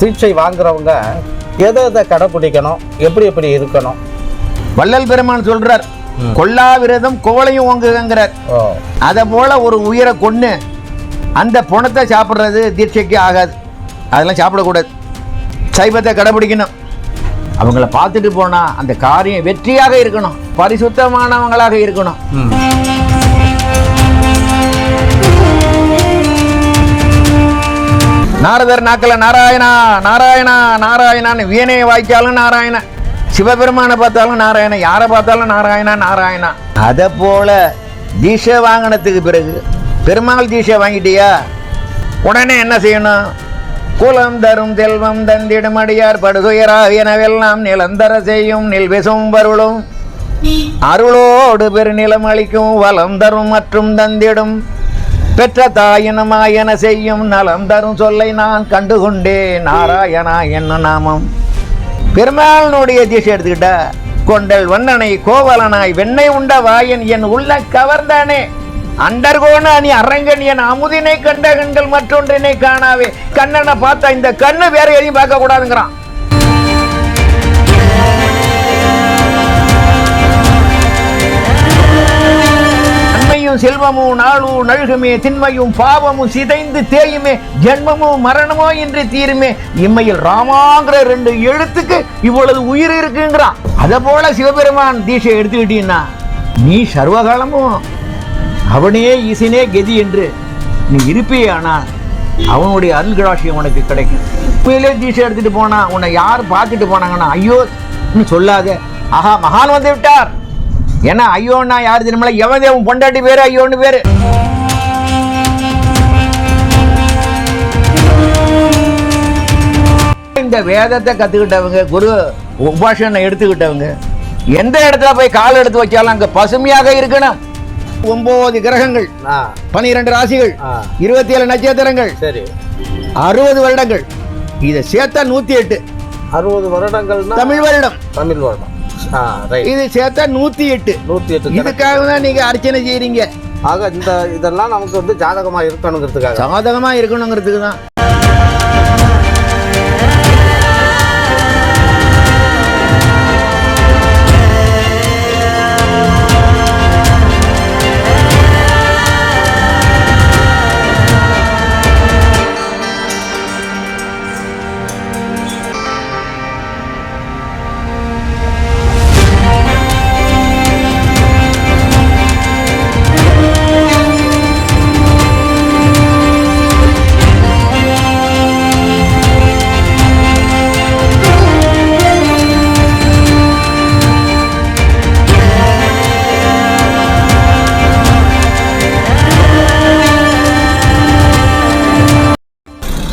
தீட்சை வாங்குறவங்க எதை எதை கடைப்பிடிக்கணும் எப்படி எப்படி இருக்கணும். வள்ளல் பெருமான் சொல்றார் கொல்லா விரதம் கோவலையும் ஓங்குங்கிறார் அதை போல ஒரு உயிரை கொன்று அந்த பணத்தை சாப்பிட்றது தீட்சைக்கு ஆகாது. அதெல்லாம் சாப்பிடக்கூடாது. சைவத்தை கடைபிடிக்கணும். அவங்கள பார்த்துட்டு போனா அந்த காரியம் வெற்றியாக இருக்கணும். பரிசுத்தமானவங்களாக இருக்கணும். நாரதர் நாக்கில் நாராயணா நாராயணா நாராயணான்னு வீணை வாய்க்காலும் நாராயண. சிவபெருமானை பார்த்தாலும் நாராயணா யாரை பார்த்தாலும் நாராயணா நாராயணா. அதை போல தீஷை வாங்கினதுக்கு பிறகு பெருமாள் தீஷை வாங்கிட்டியா? உடனே என்ன செய்யணும்? குலம் தரும் செல்வம் தந்திடும் அடியார் படுதுயரா எனவெல்லாம் நிலந்தர செய்யும் நில்விசும் வருளும். அருளோடு பெருநிலம் அளிக்கும் வளம் தரும் மற்றும் தந்திடும். பெற்ற தாயினமாயன செய்யும் நலம் தரும் சொல்லை நான் கண்டுகொண்டே நாராயணா என்ன நாமம். பெருமாளனுடைய திசை எடுத்துக்கிட்டா கொண்டல் வண்ணனை கோவலனாய் வெண்ணை உண்ட வாயன் என் உள்ள கவர்ந்தானே. அண்டர்கோண அணி அரங்கன் என் அமுதினை கண்ட கண்கள் மற்றொன்றினை காணாவே. கண்ணனை பார்த்தா இந்த கண்ணு வேற எதையும் பார்க்க கூடாதுங்கிறான் நன்மையும் செல்வமும் நாளும் நழுகுமே திண்மையும் பாவமும் சிதைந்து தேயுமே ஜென்மமும் மரணமோ என்று தீருமே. இம்மையில் ராமாங்கிற ரெண்டு எழுத்துக்கு இவ்வளவு உயிர் இருக்குங்கிறான் அதை போல சிவபெருமான் தீஷை எடுத்துக்கிட்டீங்கன்னா நீ சர்வகாலமும் அவனே இசைனே கதி என்று நீ இருப்பியே ஆனால் அவனுடைய அருள்கடாட்சியம் உனக்கு கிடைக்கும். உண்மையிலே தீட்சை எடுத்துட்டு போனா உன்னை யார் பார்த்துட்டு போனாங்கன்னா ஐயோ சொல்லாத. ஆஹா மகான் வந்து விட்டார். ஏன்னா ஐயோன்னா யார் தெரியுமில்ல எவன் தேவன் பொண்டாட்டி பேரு ஐயோன்னு பேரு. இந்த வேதத்தை கத்துக்கிட்டவங்க குரு உபாசனை எடுத்துக்கிட்டவங்க எந்த இடத்துல போய் கால் எடுத்து வச்சாலும் அங்க பசுமையாக இருக்கணும். ஒன்பது கிரகங்கள் பனிரெண்டு ராசிகள் இருபத்தி ஏழு நட்சத்திரங்கள் சரி. அறுபது வருடங்கள். இதை சேர்த்தா நூத்தி எட்டு. அறுபது வருடங்கள்னா தமிழ் வருடம். தமிழ் வருடம். இது சேர்த்தா நூத்தி எட்டு நூற்றி எட்டு. இதுக்காக தான் நீங்க அர்ச்சனை செய்றீங்க. ஆக இந்த இதெல்லாம் நமக்கு வந்து ஜாதகமா இருக்கணுங்கிறதுக்காக. சாதகமா இருக்கணுங்கிறதுக்கு தான்.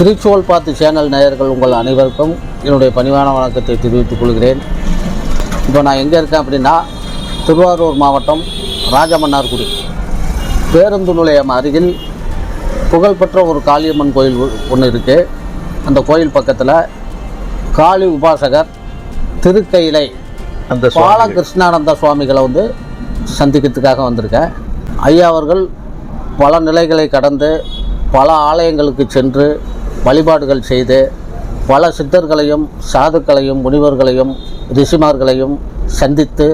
திருச்சோல் பார்த்து சேனல் நேயர்கள் உங்கள் அனைவருக்கும் என்னுடைய பணிவான வணக்கத்தை தெரிவித்துக் கொள்கிறேன். இப்போ நான் எங்கே இருக்கேன் அப்படின்னா திருவாரூர் மாவட்டம் ராஜமன்னார்குடி. பேருந்து நிலையம் அருகில் புகழ்பெற்ற ஒரு காளியம்மன் கோயில் ஒன்று இருக்குது அந்த கோயில் பக்கத்தில் காளி உபாசகர் திருக்கையிலை அந்த பாலகிருஷ்ணானந்த சுவாமிகளை வந்து சந்திக்கிறதுக்காக வந்திருக்கேன். ஐயா அவர்கள் பல நிலைகளை கடந்து பல ஆலயங்களுக்கு சென்று வழிபாடுகள் செய்து பல சித்தர்களையும் சாதுக்களையும் முனிவர்களையும் ரிஷிமார்களையும் சந்தித்து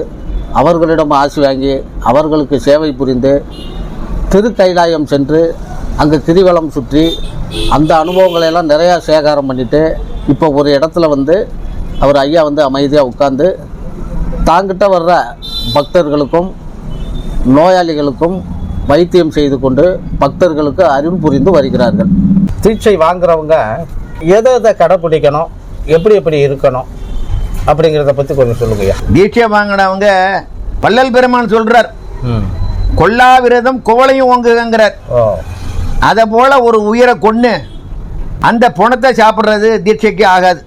அவர்களிடம் ஆசி வாங்கி அவர்களுக்கு சேவை புரிந்து திருக்கைலாயம் சென்று அங்கே கிரிவலம் சுற்றி அந்த அனுபவங்களையெல்லாம் நிறையா சேகாரம் பண்ணிட்டு இப்போ ஒரு இடத்துல வந்து அவர் ஐயா வந்து அமைதியாக உட்காந்து தாங்கிட்ட வர்ற பக்தர்களுக்கும் நோயாளிகளுக்கும் வைத்தியம் செய்து கொண்டு பக்தர்களுக்கு அருள் புரிந்து வருகிறார்கள். தீட்சை வாங்குறவங்க எதை எதை கடைப்பிடிக்கணும் எப்படி எப்படி இருக்கணும் அப்படிங்கிறத பற்றி கொஞ்சம் சொல்லுங்கய்யா தீட்சை வாங்கினவங்க வள்ளல் பெருமான் சொல்றார் ம். கொல்லா விரதம் கோவலையும் ஓங்குங்கிறார் ஓ. அதை போல ஒரு உயிரை கொன்று அந்த பணத்தை சாப்பிட்றது தீட்சைக்கு ஆகாது.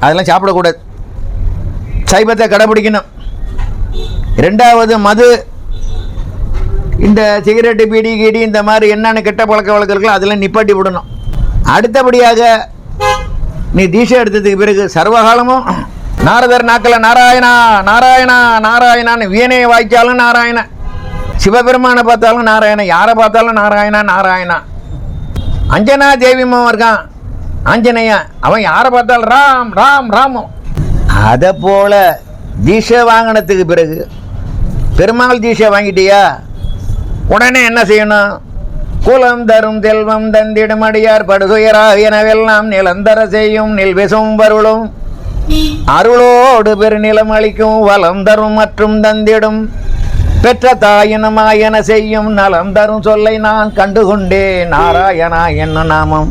அதெல்லாம் சாப்பிடக்கூடாது. சைவத்தை கடைபிடிக்கணும். ரெண்டாவது மது இந்த சிகரெட்டு பீடி கீடி இந்த மாதிரி என்னென்ன கெட்ட பழக்க வழக்கம் இருக்கோ அதெல்லாம் நிப்பாட்டி விடணும். அடுத்தபடியாக நீ தீஷை எடுத்ததுக்கு பிறகு சர்வகாலமும் நாரதர் நாக்கில் நாராயணா நாராயணா நாராயணான்னு வீணையை வாய்க்காலும் நாராயண சிவபெருமானை பார்த்தாலும் நாராயண யாரை பார்த்தாலும் நாராயணா நாராயணா. அஞ்சனா தேவிமும் இருக்கான். ஆஞ்சநேயன் அவன் யாரை பார்த்தாலும் ராம் ராம் ராமும் அதை போல் தீஷை வாங்கினதுக்கு பிறகு பெருமாள் தீஷை வாங்கிட்டியா? உடனே என்ன செய்யணும்? குலம் தரும் செல்வம் தந்திடும் அடியார் படுதுயரா எனவெல்லாம் நிலந்தர செய்யும் நில்விசும் வருளும். அருளோடு பெருநிலம் அளிக்கும் வளம் தரும் மற்றும் தந்திடும். பெற்ற தாயினமாயன செய்யும் நலம் தரும் சொல்லை நான் கண்டுகொண்டே நாராயணா என்ன நாமம்.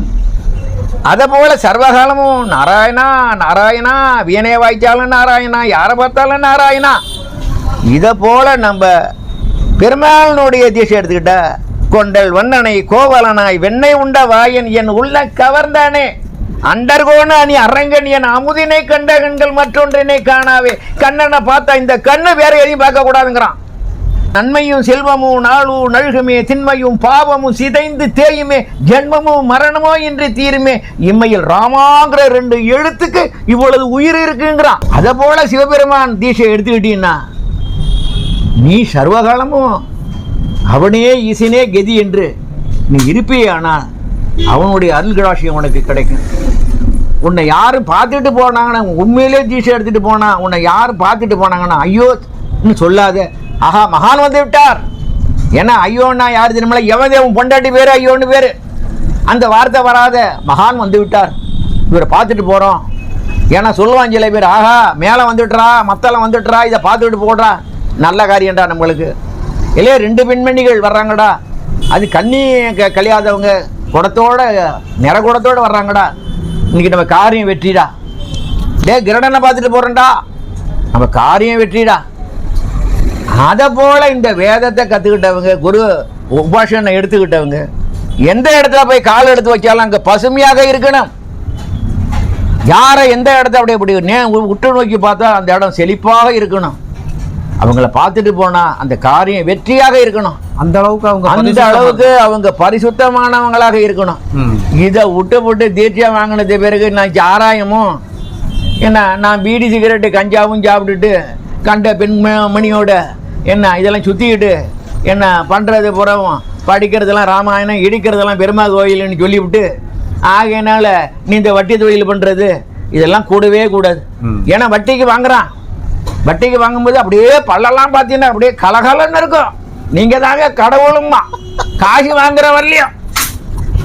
அதை போல சர்வகாலமும் நாராயணா நாராயணா வீணை வாய்ச்சாலும் நாராயணா யாரை பார்த்தாலும் நாராயணா. இதை போல நம்ம பெருமாளனுடைய திசை எடுத்துக்கிட்டா கொண்டல் வண்ணனை கோவலனாய் வெண்ணை உண்ட வாயன் என் உள்ள கவர்ந்தானே. அண்டர்கோண அணி அரங்கன் என் அமுதினை கண்ட கண்கள் மற்றொன்றினை காணாவே. கண்ணனை பார்த்தா இந்த கண்ணு வேற எதையும் பார்க்க கூடாதுங்கிறான். நன்மையும் செல்வமும் நாளும் நல்குமே திண்மையும் பாவமும் சிதைந்து தேயுமே ஜென்மமும் மரணமோ இன்றி தீருமே. இம்மையில் ராமாங்கிற ரெண்டு எழுத்துக்கு இவ்வளவு உயிர் இருக்குங்கிறான். அதை போல சிவபெருமான் தீஷை எடுத்துக்கிட்டீங்கன்னா நீ சர்வகாலமும் அவனே ஈசனே கதி என்று நீ இருப்பியே ஆனால் அவனுடைய அருள்கடாட்சியம் உனக்கு கிடைக்கும். உன்னை யாரும் பார்த்துட்டு போனாங்கன்னா உண்மையிலே தீட்சை எடுத்துகிட்டு போனா உன்னை யாரும் பார்த்துட்டு போனாங்கன்னா ஐயோன்னு சொல்லாத. ஆஹா மகான் வந்து விட்டார். ஏன்னா ஐயோன்னா யார் தெரியுமில்ல? எவன் தேவன்? பொண்டாட்டி பேர் ஐயோன்னு பேர். அந்த வார்த்தை வராத மகான் வந்து விட்டார். இவரை பார்த்துட்டு போகிறோம் ஏன்னா சொல்லுவான் சில பேர் ஆஹா மேலே வந்துட்டுறா மத்தளம் வந்துட்டுறா இதை பார்த்துட்டு போடுறா. நல்ல காரியம்டா நம்மளுக்கு. இல்லையா ரெண்டு பெண்மணிகள் வர்றாங்கடா. அது கண்ணி க கழியாதவங்க குடத்தோட நிற குடத்தோட வர்றாங்கடா. இன்னைக்கு நம்ம காரியம் வெற்றிடா. டே கிரணனை பார்த்துட்டு போகிறேன்டா நம்ம காரியம் வெற்றிடா. அதை போல இந்த வேதத்தை கற்றுக்கிட்டவங்க குரு உபாஷனை எடுத்துக்கிட்டவங்க எந்த இடத்துல போய் கால் எடுத்து வச்சாலும் அங்கே பசுமையாக இருக்கணும். யாரை எந்த இடத்த அப்படி அப்படி நே உற்று நோக்கி பார்த்தா அந்த இடம் செழிப்பாக இருக்கணும். அவங்கள பார்த்துட்டு போனா அந்த காரியம் வெற்றியாக இருக்கணும் அந்த அளவுக்கு அவங்க அந்த அளவுக்கு அவங்க பரிசுத்தமானவங்களாக இருக்கணும். இதை விட்டு விட்டு தீட்சை வாங்கினது பிறகு நான் சாராயமும் என்ன நான் பீடி சிகரெட்டு கஞ்சாவும் சாப்பிட்டுட்டு கண்ட பெண்மணியோட என்ன இதெல்லாம் சுற்றிக்கிட்டு என்ன பண்ணுறது புறவும் படிக்கிறதெல்லாம் ராமாயணம் இடிக்கிறதெல்லாம் பெருமாள் கோயில்னு சொல்லிவிட்டு ஆகையினால நீ இந்த வட்டி தொழில் பண்ணுறது இதெல்லாம் கூடவே கூடாது. ஏன்னா வட்டிக்கு வாங்குறான் வட்டிக்கு வாங்கும்போது அப்படியே பல்லெல்லாம் பார்த்தீங்கன்னா அப்படியே கலகலன்னு இருக்கும். நீங்கள் தாங்க கடவுளும்மா. காசு வாங்குற வரலையும்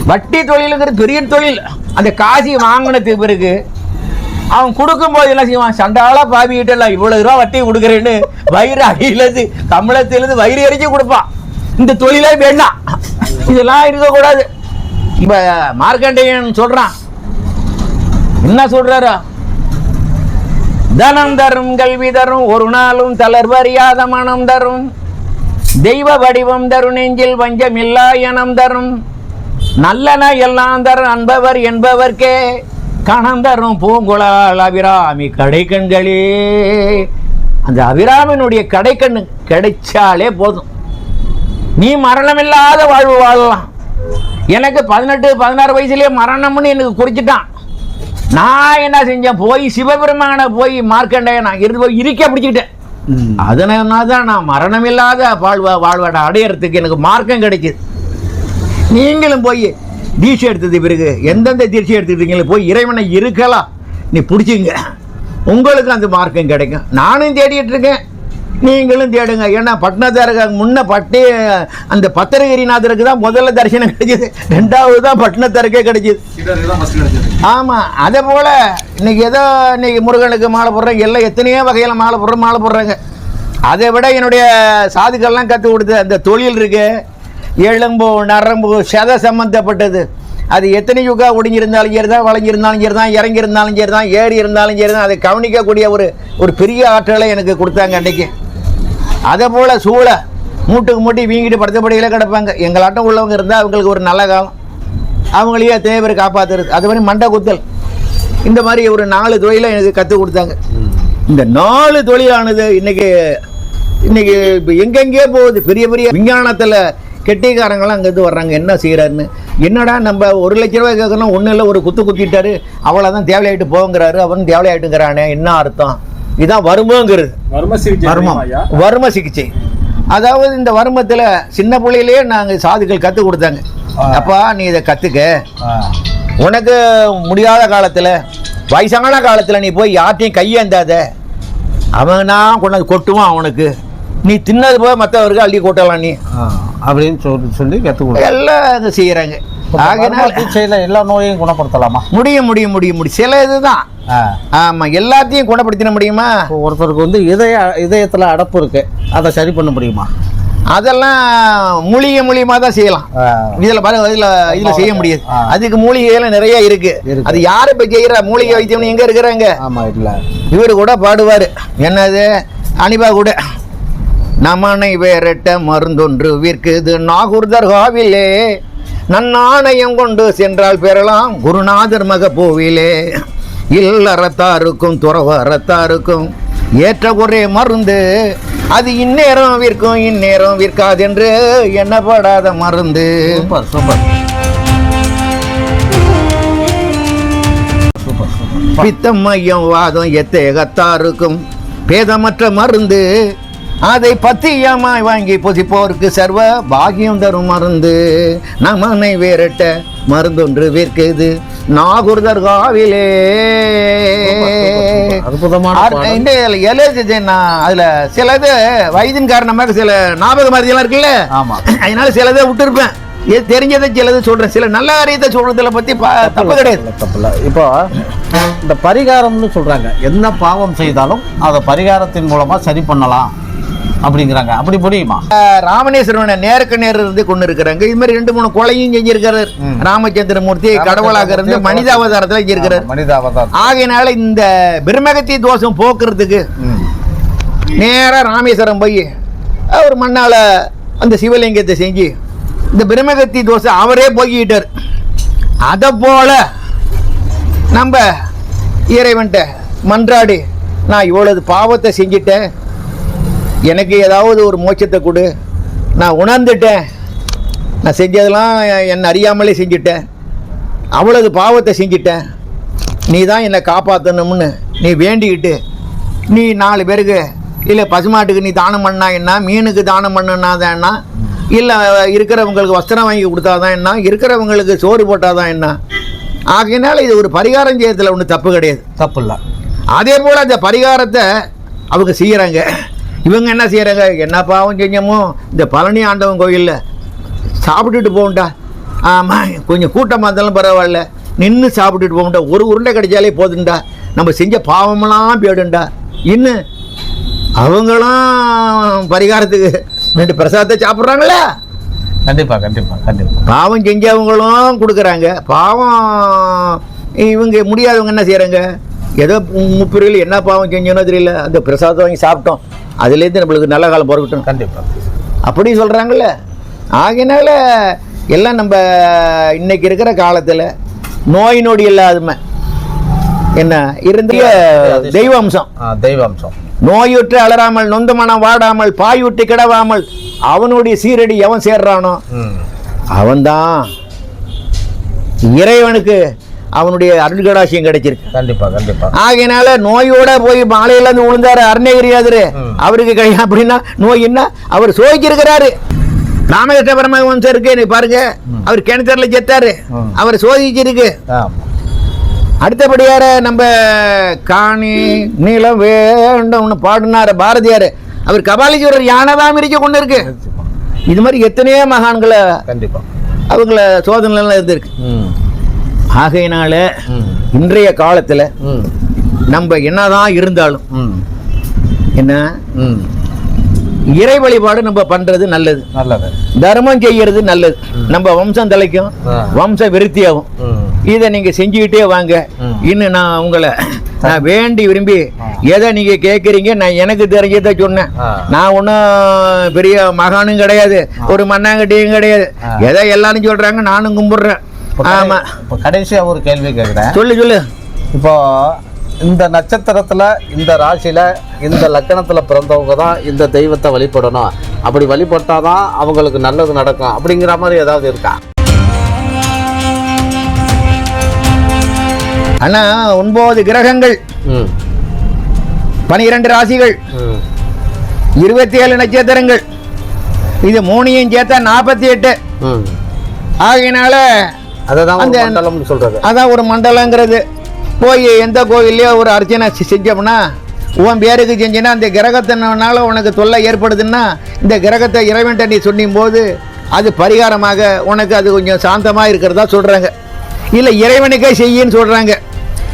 வட்டி தொழிலுங்கிறது பெரிய தொழில். அந்த காசி வாங்கினதுக்கு பிறகு அவன் கொடுக்கும்போது என்ன செய்வான்? சண்டாளா பாவிக்கிட்டல இவ்வளவு ரூபா வட்டி கொடுக்குறேன்னு வயிறு அடியிலேருந்து கமலத்திலேருந்து வயிறு எரிச்சு கொடுப்பான். இந்த தொழிலே வேண்டாம் இதெல்லாம் இருக்கக்கூடாது. இப்போ மார்க்கண்டேயன் சொல்றான். என்ன சொல்றாரு? தனம் தரும் கல்வி தரும் ஒரு நாளும் தளர்வறியாத மனம் தரும். தெய்வ வடிவம் தரும் நெஞ்சில் வஞ்சம் இல்லா எனம் தரும். நல்லன எல்லாம் தரும் அன்பவர் என்பவர்க்கே. கணம் தரும் பூங்குழல் அபிராமி கடைக்கண்களே. அந்த அபிராமினுடைய கடைக்கண்ணு கிடைச்சாலே போதும். நீ மரணமில்லாத வாழ்வு வாழலாம். எனக்கு பதினெட்டு பதினாறு வயசுலேயே மரணம்னு எனக்கு குறிச்சிட்டான். நான் என்ன செஞ்சேன்? போய் சிவபெருமானை போய் மார்க்கண்டேயன் நான் இருந்து போய் இருக்க பிடிச்சிக்கிட்டேன். அதனால தான் நான் மரணமில்லாத வாழ்வ வாழ்வாட அடையறதுக்கு எனக்கு மார்க்கம் கிடைக்குது. நீங்களும் போய் தீட்சை எடுத்தது பிறகு எந்தெந்த தீட்சை எடுத்துக்கிட்டீங்களோ போய் இறைவனை இருக்கலாம். நீ பிடிச்சிங்க. உங்களுக்கு அந்த மார்க்கம் கிடைக்கும். நானும் தேடிட்டு இருக்கேன். நீங்களும் தேடுங்க. ஏன்னா பட்னத்தாருக்கு முன்ன பட்டே அந்த பத்திரகிரிநாதருக்கு தான் முதல்ல தரிசனம் கிடைச்சது. ரெண்டாவது தான் பட்னத்தாருக்கே கிடைச்சது. ஆமாம் அதே போல் இன்னைக்கு ஏதோ இன்னைக்கு முருகனுக்கு மாலை போடுறேன் எல்லாம் எத்தனையோ வகையில் மாலை போடுறோம் மாலை போடுறாங்க. அதை விட என்னுடைய சாதுக்கள்லாம் கற்றுக் கொடுத்த அந்த தொழில் இருக்கு. எலும்பு நரம்பு சத சம்மந்தப்பட்டது அது எத்தனை யுகா ஒடுங்கியிருந்தாலும் சரி தான் வளைஞ்சிருந்தாலும் சரி தான் இறங்கி இருந்தாலும் சரி தான் ஏறி இருந்தாலும் சரி தான் அதை கவனிக்கக்கூடிய ஒரு ஒரு பெரிய ஆற்றலை எனக்கு கொடுத்தாங்க அன்னைக்கு. அதே போல் சூளை மூட்டுக்கு மூட்டி வீங்கிட்டு படுத்தபடிகளே கிடப்பாங்க. எங்களாட்டம் உள்ளவங்க இருந்தால் அவங்களுக்கு ஒரு நல்ல காலம். அவங்களையே எத்தனை பேர் காப்பாற்றுறது அது மாதிரி மண்டை குத்தல். இந்த மாதிரி ஒரு நாலு தொழிலை எனக்கு கற்றுக் கொடுத்தாங்க. இந்த நாலு தொழிலானது இன்னைக்கு இன்னைக்கு இப்போ எங்கெங்கே போகுது. பெரிய பெரிய விஞ்ஞானத்தில் கெட்டிக்காரங்களாம் அங்கேருந்து வர்றாங்க. என்ன செய்கிறாருன்னு என்னடா நம்ம ஒரு லட்ச ரூபாய் கேட்கணும் ஒன்றும் இல்லை ஒரு குத்து குத்திட்டாரு. அவ்வளோதான் தேவையாயிட்டு போங்கிறாரு. அவன் தேவையாயிட்டுங்கிறானே என்ன அர்த்தம்? இதான் வருமங்கிறது வர்ம சிகிச்சை வர்மம். வர்ம சிகிச்சை. அதாவது இந்த வர்மத்தில் சின்ன பிள்ளையிலேயே நாங்கள் சாதுக்கள் கற்றுக் கொடுத்தாங்க. அப்பா நீ இதை கற்றுக்க. உனக்கு முடியாத காலத்தில் வயசான காலத்தில் நீ போய் யார்ட்டையும் கையேந்தாத. அவன் தான் கொண்டாந்து கொட்டுவான் அவனுக்கு. நீ தின்னது போய் மற்றவருக்கு அள்ளி கொட்டலாம் நீ. அப்படின்னு சொல்லி சொல்லி கற்றுக் கொடுங்க. எல்லாம் இது செய்கிறாங்க சிகிச்சையில் எல்லா நோயையும் குணப்படுத்தலாமா? முடியும் முடியும் முடியும் முடியும். சில இதுதான். ஆ. ஆமாம் எல்லாத்தையும் குணப்படுத்திட முடியுமா? ஒருத்தருக்கு வந்து இதய இதயத்தில் அடப்பு இருக்கு. அதை சரி பண்ண முடியுமா? அதெல்லாம் மூலிகை மூலியமாக தான் செய்யலாம். இதுல இதுல இதுல செய்ய முடியாது. அதுக்கு மூலிகைகள் நிறைய இருக்கு. அது யாரு இப்ப செய்யற? மூலிகை வைத்தியம் எங்க இருக்கிறாங்க? ஆமா இல்லை. இவர் கூட பாடுவாரு. என்னது? அனிபா கூட. நமனை வேறட்ட மருந்தொன்று விற்குது நாகூர்தர் காவிலே. நன்னாணயம் கொண்டு சென்றால் பெறலாம் குருநாதர் மக போவிலே இல்லறத்தாருக்கும் துறவறத்தாருக்கும் ஏற்ற ஒரே மருந்து. அது இந்நேரம் விற்கும் இந்நேரம் விற்காதென்று எண்ணப்படாத மருந்து. Super super. பித்தம் மையம் வாதம் எத்தேகத்தாருக்கும் பேதமற்ற மருந்து. அதை பத்தியமாய் வாங்கி புசிப்போருக்கு சர்வ பாகியம் தரும் மருந்து. நமனை வேறட்ட மருந்தொன்று விற்குது. நாகூர்தர் காவிலே. அதுல சிலது வயதின் காரணமாக சில ஞாபக மருதியெல்லாம் இருக்குல்ல? ஆமா. அதனால சிலதை விட்டுருப்பேன். தெரிஞ்சதை சிலது சொல்றேன். சில நல்ல காரியத்தை சொல்றதுல பத்தி தப்பு கிடையாது. இல்ல, தப்பு இல்லை. இப்போ இந்த பரிகாரம்னு சொல்றாங்க. என்ன பாவம் செய்தாலும் அதை பரிகாரத்தின் மூலமா சரி பண்ணலாம். அப்படிங்கிறாங்க. அப்படி முடியுமா அஹ் ராமநேஸ்வரனை நேருக்கு நேர் இருந்து கொண்டு இருக்கிறாங்க. இது மாதிரி ரெண்டு மூணு கொலையும் செஞ்சிருக்காரு. ராமச்சந்திரமூர்த்தி கடவுளாக இருந்து மனித அவதாரத்தில் செஞ்சிருக்கிறார் மனித அவதாரம் ஆகையினால இந்த பிரம்மகத்தி தோஷம் போக்குறதுக்கு ம். நேரா ராமேஸ்வரம் போய் அவர் மண்ணால அந்த சிவலிங்கத்தை செஞ்சு இந்த பிரம்மகத்தி தோஷம் அவரே போக்கிட்டார் அதை போல நம்ம இறைவன்ட்ட மன்றாடி நான் இவ்வளவு பாவத்தை செஞ்சிட்டேன். எனக்கு ஏதாவது ஒரு மோட்சத்தை கொடு. நான் உணர்ந்துட்டேன். நான் செஞ்சதெல்லாம் என்னை அறியாமலே செஞ்சிட்டேன். அவ்வளவு பாவத்தை செஞ்சிட்டேன். நீ தான் என்னை காப்பாற்றணும்னு நீ வேண்டிக்கிட்டு நீ நாலு பேருக்கு இல்லை பசுமாட்டுக்கு நீ தானம் பண்ணா என்ன மீனுக்கு தானம் பண்ணுனா தான் என்ன இல்லை இருக்கிறவங்களுக்கு வஸ்திரம் வாங்கி கொடுத்தாதான் என்ன இருக்கிறவங்களுக்கு சோறு போட்டாதான் என்ன. ஆகையினால இது ஒரு பரிகாரம் செய்யறதுல ஒன்றும் தப்பு கிடையாது. தப்பு இல்லை. அதே போல் அந்த பரிகாரத்தை அவங்க செய்கிறாங்க இவங்க என்ன செய்கிறாங்க என்ன பாவம் செஞ்சோமோ? இந்த பழனி ஆண்டவன் கோயிலில் சாப்பிட்டுட்டு போகண்டா ஆமாம் கொஞ்சம் கூட்டமாக இருந்தாலும் பரவாயில்ல. நின்று சாப்பிட்டுட்டு போகண்டா ஒரு உருண்டை கிடைச்சாலே போதுண்டா நம்ம செஞ்ச பாவமெல்லாம் போயிடுண்டா இன்னும் அவங்களும் பரிகாரத்துக்கு ரெண்டு பிரசாதத்தை சாப்பிட்றாங்களே. கண்டிப்பா கண்டிப்பா கண்டிப்பா. பாவம் செஞ்சவங்களும் கொடுக்குறாங்க. பாவம் இவங்க முடியாதவங்க என்ன செய்கிறாங்க ஏதோ முப்பிரிவில் என்ன பாவம் செஞ்சோனோ தெரியல. அந்த பிரசாதம் வாங்கி சாப்பிட்டோம். அதுலேருந்து நம்மளுக்கு நல்ல காலம் பிறக்கட்டும் கண்டிப்பா. அப்படி சொல்கிறாங்கல்ல ஆகையினால எல்லாம் நம்ம இன்னைக்கு இருக்கிற காலத்தில் நோய் நொடி இல்லாதம. என்ன? இருந்த தெய்வ அம்சம் ஆ, தெய்வ அம்சம் நோயுற்று அலறாமல் நொந்த மனம் வாடாமல் பாயுட்டு கிடவாமல் அவனுடைய சீரடி எவன் சேர்றானோ? அவன்தான். இறைவனுக்கு அவனுடைய அருள்கடாசியம் கிடைச்சிருக்கு. கண்டிப்பா கண்டிப்பா. ஆகையினால நோயோட போய் மாலையில இருந்து விழுந்தாரு அருணகிரியாதரு. அவருக்கு கை அப்படின்னா நோய் என்ன அவர் சோதிச்சிருக்கிறாரு. ராமகிருஷ்ண பரமஹம்சர் இருக்கு நீ பாருங்க. அவர் கிணத்துல செத்தாரு. அவர் சோதிச்சிருக்கு. அடுத்தபடியார நம்ம காணி நீளம் வேண்டும்னு பாடினார் பாரதியார். அவர் கபாலீஸ்வரர் யானைதான் மிரிக்க கொண்டு இருக்கு இது மாதிரி எத்தனையோ மகான்களை கண்டிப்பா. அவங்கள சோதனைலாம் இருந்திருக்கு. ஆகையினால இன்றைய காலத்தில் நம்ம என்னதான் இருந்தாலும் என்ன? இறை வழிபாடு நம்ம பண்றது நல்லது. நல்லது. தர்மம் செய்யறது நல்லது. நம்ம வம்சம் தலைக்கும். வம்ச விருத்தியாகும். இதை நீங்க செஞ்சுக்கிட்டே வாங்க. இன்னும் நான் உங்களை நான் வேண்டி விரும்பி எதை நீங்க கேட்குறீங்க நான் எனக்கு தெரிஞ்சதை சொன்னேன். நான் ஒன்றும் பெரிய மகானும் கிடையாது. ஒரு மண்ணாங்கட்டியும் கிடையாது. எதை எல்லாரும் சொல்றாங்க நானும் கும்பிடுறேன். இப்போ ஆமா. கடை- இப்போ கடைசியா ஒரு கேள்வி கேட்குறேன் சொல்லு சொல்லு. இப்போ இந்த நட்சத்திரத்துல இந்த ராசியில இந்த லக்கணத்துல பிறந்தவங்க தான் இந்த தெய்வத்தை வழிபடணும். அப்படி வழிபட்டாதான் அவங்களுக்கு நல்லது நடக்கும். அப்படிங்கிற மாதிரி ஏதாவது இருக்கா? ஆனா ஒன்பது கிரகங்கள். பனிரெண்டு ராசிகள். இருபத்தி ஏழு நட்சத்திரங்கள். இது மூணையும் சேர்த்தா நாற்பத்தி எட்டு. ஆகையினால அதுதான் ஒரு அந்த- மண்டலம்னு சொல்றது. அதான் ஒரு மண்டலங்கிறது. போய் எந்த கோயிலையோ ஒரு அர்ச்சனை செஞ்சோம்னா உன் பேருக்கு செஞ்சினா அந்த கிரகத்தினால உனக்கு தொல்லை ஏற்படுதுன்னா இந்த கிரகத்தை இறைவன்ட்ட நீ சொன்னும் போது அது பரிகாரமாக உனக்கு அது கொஞ்சம் சாந்தமாக இருக்கிறதா சொல்கிறாங்க இல்லை இறைவனுக்கே செய்யின்னு சொல்கிறாங்க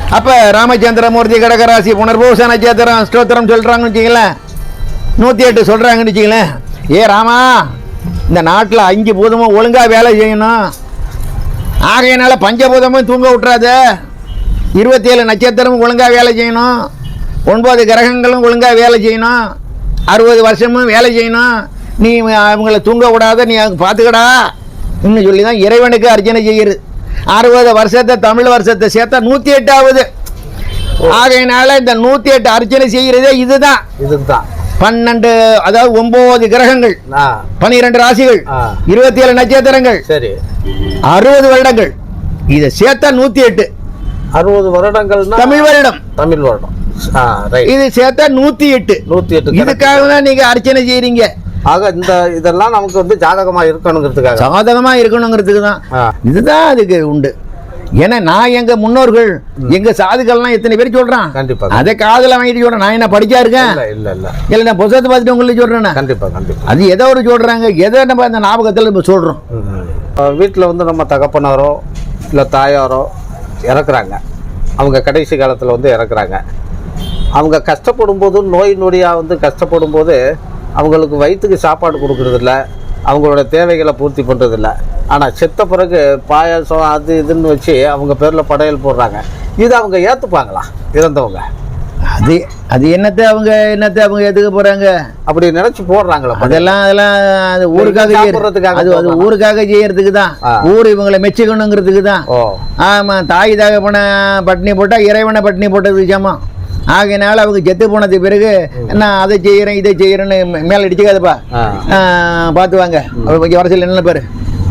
அப்போ ராமச்சந்திரமூர்த்தி கடகராசி புனர்பூச நட்சத்திரம் ஸ்தோத்திரம் சொல்கிறாங்கன்னு வச்சுங்களேன் நூற்றி எட்டு சொல்கிறாங்கன்னு வச்சுங்களேன் ஏ ராமா இந்த நாட்டில் அஞ்சு பூதமும் ஒழுங்காக வேலை செய்யணும். ஆகையினால பஞ்சபூதமும் தூங்க விட்றாத இருபத்தேழு நட்சத்திரமும் ஒழுங்காக வேலை செய்யணும். ஒன்பது கிரகங்களும் ஒழுங்காக வேலை செய்யணும். அறுபது வருஷமும் வேலை செய்யணும். நீ அவங்கள தூங்க விடாத நீ அவங்க பார்த்துக்கடா. இன்னும் சொல்லி தான் இறைவனுக்கு அர்ச்சனை செய்கிறது அறுபது வருஷத்தை தமிழ் வருஷத்தை சேர்த்தா நூற்றி எட்டாவது. ஆகையினால இந்த நூற்றி எட்டு அர்ச்சனை செய்கிறதே இதுதான். இதுதான். பன்னெண்டு அதாவது ஒன்பது கிரகங்கள். பனிரெண்டு ராசிகள். இருபத்தி ஏழு நட்சத்திரங்கள். சரி. அறுபது வருடங்கள். இதை சேர்த்தா நூத்தி எட்டு அறுபது வருடங்கள்னா தமிழ் வருடம். தமிழ் வருடம். இது சேர்த்தா நூத்தி எட்டு நூத்தி எட்டு. இதுக்காக தான் நீங்க அர்ச்சனை செய்றீங்க. ஆக இந்த இதெல்லாம் நமக்கு வந்து ஜாதகமா இருக்கணுங்கிறதுக்காக. சாதகமா இருக்கணுங்கிறதுக்கு தான். இதுதான் அதுக்கு உண்டு. ஏன்னா நான் எங்க முன்னோர்கள் எங்க சாதுக்கள்லாம் எத்தனை பேர் சொல்றான்? கண்டிப்பா அதை காதுல வாங்கிட்டு சொல்றேன். நான் என்ன படிச்சா இருக்கேன்? இல்ல இல்ல இல்ல. இல்லை நான் புத்தகத்தை பார்த்துட்டு உங்களுக்கு சொல்றேன் கண்டிப்பா கண்டிப்பா. அது ஏதோ ஒரு சொல்றாங்க. எதை நம்ம அந்த ஞாபகத்தில் இப்போ சொல்றோம். வீட்டில் வந்து நம்ம தகப்பனாரோ இல்லை தாயாரோ இறக்குறாங்க. அவங்க கடைசி காலத்தில் வந்து இறக்குறாங்க. அவங்க கஷ்டப்படும் போது நோய் நொடியாக வந்து கஷ்டப்படும் போது அவங்களுக்கு வயிற்றுக்கு சாப்பாடு கொடுக்கறதில்ல. அவங்களோட தேவைகளை பூர்த்தி பண்ணுறதில்ல ஆனால் செத்த பிறகு பாயாசம் அது இதுன்னு வச்சு அவங்க பேரில் படையல் போடுறாங்க. இது அவங்க ஏற்றுப்பாங்களா இறந்தவங்க. அது அது என்னத்தை அவங்க என்னத்தை அவங்க எதுக்க போறாங்க? அப்படி நினச்சி போடுறாங்களா? அதெல்லாம் அதெல்லாம் அது ஊருக்காக செய்யறது. சாப்பிடுறதுக்காக அது அது. ஊருக்காக செய்யறதுக்கு தான். ஊர் இவங்களை மெச்சிக்கணுங்கிறதுக்கு தான். ஓ. ஆமா தாய் தகப்பன பட்டினி போட்டா இறைவனை பட்டினி போட்டதுக்கு சமம். ஆகையினால அவங்க செத்து போனதுக்கு பிறகு நான் அதை செய்யறேன் இதை செய்யறேன்னு மே- மேல அடிச்சுக்காதப்பா. பார்த்து வாங்க கொஞ்சம் வரசில் என்ன பேரு.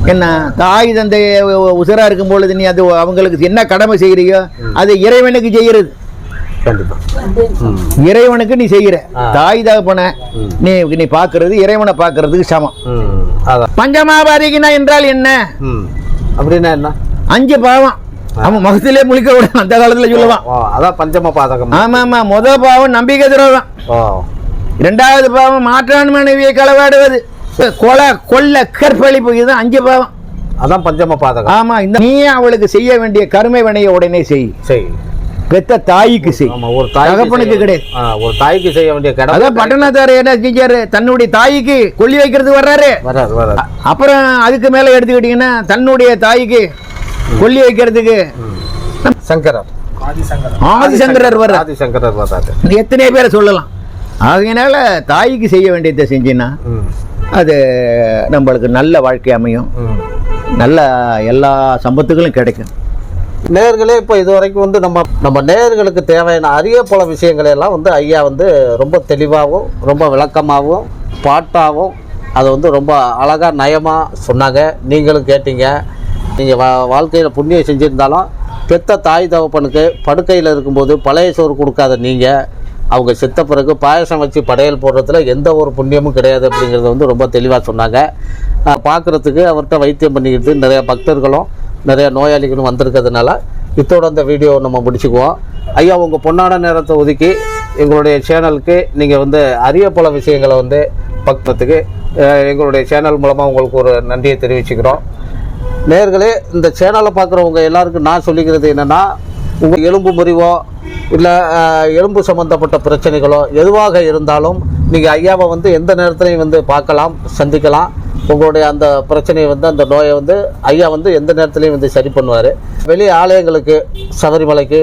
என்ன தாய் தந்தை உசுரா இருக்கும் பொழுது நீ அது அவங்களுக்கு என்ன கடமை செய்யறியோ அது இறைவனுக்கு ம். இறைவனுக்கு நீ செய்யற. ஆ. தாய் தகப்பன. நீ நீ பார்க்கறது இறைவனை பார்க்கறதுக்கு சமம். பஞ்சமாபாதிகினா என்றால் என்ன? அப்படின்னா என்ன? அஞ்சு பாவம். அவன் முகத்திலே முழிக்க விட அந்த காலத்துல சொல்லுவான் அதான் பஞ்சம பாதகம். ஆமா ஆமா முத பாவம் நம்பிக்கை துரோகம் ஓ இரண்டாவது பாவம் மாற்றான் மனைவியை களவாடுவது. கொலை கொல்ல கற்பழிப்பு இதுதான் அஞ்சு பாவம். அதான் பஞ்சம பாதகம். ஆமா இந்த நீ அவளுக்கு செய்ய வேண்டிய கருமை வினையை உடனே செய். சரி பெத்த தாய்க்கு செய். ஆமா ஒரு தகப்பனுக்கு கிடையாது. ஒரு தாய்க்கு செய்ய வேண்டிய கடமை அதான் பட்டணத்தார் என்ன செஞ்சாரு? தன்னுடைய தாய்க்கு கொல்லி வைக்கிறதுக்கு வர்றாரு. வராது அப்புறம் அதுக்கு மேல எடுத்துக்கிட்டீங்கன்னா தன்னுடைய தாய்க்கு கொல்லி வைக்கிறதுக்கு. சங்கரர். ஆதிசங்கரர் வர்றார். ஆதிசங்கரர் வராது எத்தனை பேரை சொல்லலாம். ஆகையினால தாய்க்கு செய்ய வேண்டியதை செஞ்சின்னா அது நம்மளுக்கு நல்ல வாழ்க்கை அமையும். நல்ல எல்லா சம்பத்துகளும் கிடைக்கும். நேயர்களே இப்போ இது வரைக்கும் வந்து நம்ம நம்ம நேயர்களுக்கு தேவையான அரிய பல விஷயங்களை எல்லாம் வந்து ஐயா வந்து ரொம்ப தெளிவாகவும் ரொம்ப விளக்கமாகவும் பாட்டாகவும் அதை வந்து ரொம்ப அழகாக நயமாக சொன்னாங்க. நீங்களும் கேட்டீங்க. நீங்கள் வா வாழ்க்கையில் புண்ணியம் செஞ்சுருந்தாலும் பெத்த தாய் தகப்பனுக்கு படுக்கையில் இருக்கும்போது பழைய சோறு கொடுக்காத நீங்கள் அவங்க செத்த பிறகு பாயசம் வச்சு படையல் போடுறதுல எந்த ஒரு புண்ணியமும் கிடையாது அப்படிங்கிறத வந்து ரொம்ப தெளிவாக சொன்னாங்க. பார்க்குறதுக்கு அவர்கிட்ட வைத்தியம் பண்ணிக்கிட்டு நிறையா பக்தர்களும் நிறையா நோயாளிகளும் வந்திருக்கிறதுனால இத்தோட அந்த வீடியோ நம்ம முடிச்சுக்குவோம். ஐயா உங்கள் பொன்னான நேரத்தை ஒதுக்கி எங்களுடைய சேனலுக்கு நீங்கள் வந்து அரிய பல விஷயங்களை வந்து பக்கத்துக்கு எங்களுடைய சேனல் மூலமாக உங்களுக்கு ஒரு நன்றியை தெரிவிச்சுக்கிறோம். நேர்களே இந்த சேனலை பார்க்குறவங்க எல்லாருக்கும் நான் சொல்லிக்கிறது என்னென்னா உங்கள் எலும்பு முறிவோ இல்லை எலும்பு சம்மந்தப்பட்ட பிரச்சனைகளோ எதுவாக இருந்தாலும் நீங்கள் ஐயாவை வந்து எந்த நேரத்துலையும் வந்து பார்க்கலாம் சந்திக்கலாம். உங்களுடைய அந்த பிரச்சனையை வந்து அந்த நோயை வந்து ஐயா வந்து எந்த நேரத்துலையும் வந்து சரி பண்ணுவார். வெளி ஆலயங்களுக்கு சபரிமலைக்கு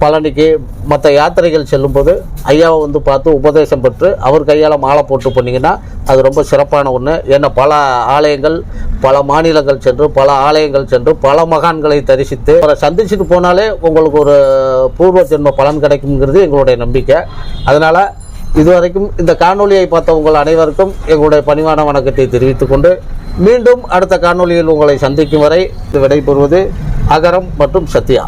பழனிக்கு மற்ற யாத்திரைகள் செல்லும்போது ஐயாவை வந்து பார்த்து உபதேசம் பெற்று அவர் கையால் மாலை போட்டு போனீங்கன்னா அது ரொம்ப சிறப்பான ஒன்று ஏன்னா பல ஆலயங்கள் பல மாநிலங்கள் சென்று பல ஆலயங்கள் சென்று பல மகான்களை தரிசித்து அவரை சந்திச்சுட்டு போனாலே உங்களுக்கு ஒரு பூர்வ ஜென்ம பலன் கிடைக்குங்கிறது எங்களுடைய நம்பிக்கை. அதனால் இதுவரைக்கும் இந்த காணொலியை பார்த்த உங்கள் அனைவருக்கும் எங்களுடைய பணிவான வணக்கத்தை தெரிவித்துக் கொண்டு மீண்டும் அடுத்த காணொளியில் உங்களை சந்திக்கும் வரை விடைபெறுவது அகரம் மற்றும் சத்யா.